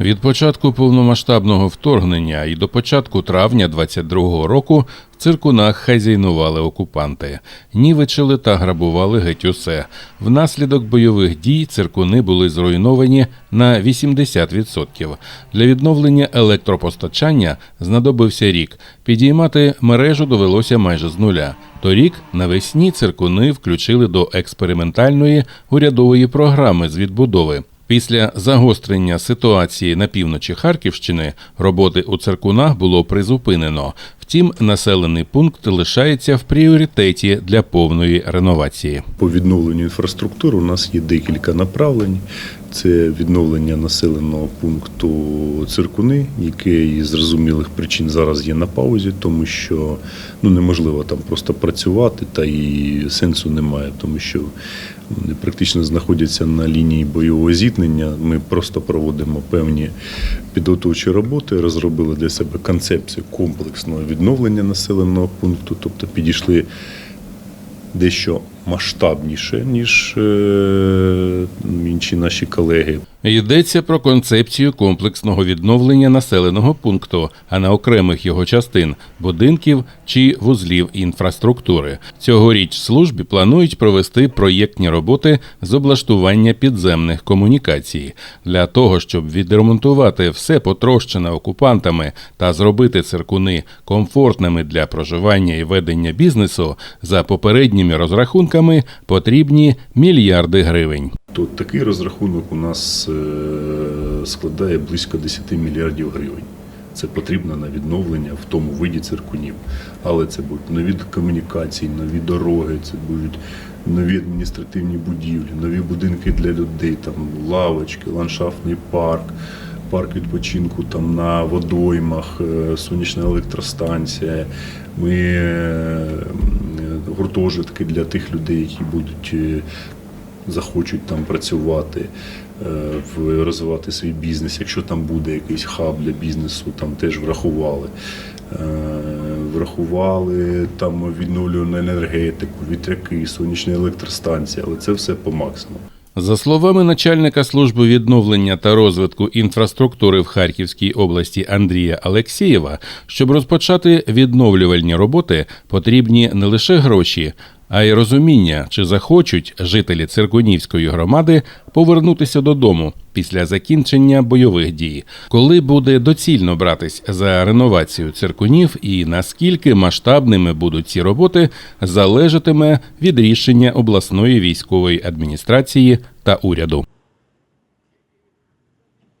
Від початку повномасштабного вторгнення і до початку травня 22-го року в циркунах хазяйнували окупанти, нівечили та грабували геть усе. Внаслідок бойових дій циркуни були зруйновані на 80%. Для відновлення електропостачання знадобився рік. Підіймати мережу довелося майже з нуля. Торік навесні циркуни включили до експериментальної урядової програми з відбудови. Після загострення ситуації на півночі Харківщини роботи у циркунах було призупинено. Втім, населений пункт лишається в пріоритеті для повної реновації. По відновленню інфраструктури у нас є декілька направлень. Це відновлення населеного пункту циркуни, який з зрозумілих причин зараз є на паузі, тому що ну неможливо там просто працювати, та і сенсу немає, тому що практично знаходяться на лінії бойового зіткнення. Ми просто проводимо певні підготовчі роботи, розробили для себе концепцію комплексного відновлення населеного пункту, тобто підійшли дещо масштабніше, ніж е, інші наші колеги. Йдеться про концепцію комплексного відновлення населеного пункту, а не окремих його частин, будинків чи вузлів інфраструктури. Цьогоріч службі планують провести проєктні роботи з облаштування підземних комунікацій для того, щоб відремонтувати все потрощене окупантами та зробити циркуни комфортними для проживання і ведення бізнесу. За попередніми розрахунками потрібні мільярди гривень. То такий розрахунок у нас е, складає близько 10 мільярдів гривень. Це потрібно на відновлення в тому виді циркунів. Але це будуть нові комунікації, нові дороги, це будуть нові адміністративні будівлі, нові будинки для людей, там лавочки, ландшафтний парк, парк відпочинку там на водоймах, е, сонячна електростанція. Ми е, гуртожитки для тих людей, які будуть захочуть там працювати, е, розвивати свій бізнес. Якщо там буде якийсь хаб для бізнесу, там теж врахували. Е, Врахували там відновлювану енергетику, вітряки, сонячні електростанції, але це все по максимуму. За словами начальника служби відновлення та розвитку інфраструктури в Харківській області Андрія Алексєєва, щоб розпочати відновлювальні роботи, потрібні не лише гроші, а й розуміння, чи захочуть жителі циркунівської громади повернутися додому після закінчення бойових дій, коли буде доцільно братись за реновацію циркунів і наскільки масштабними будуть ці роботи, залежатиме від рішення обласної військової адміністрації та уряду.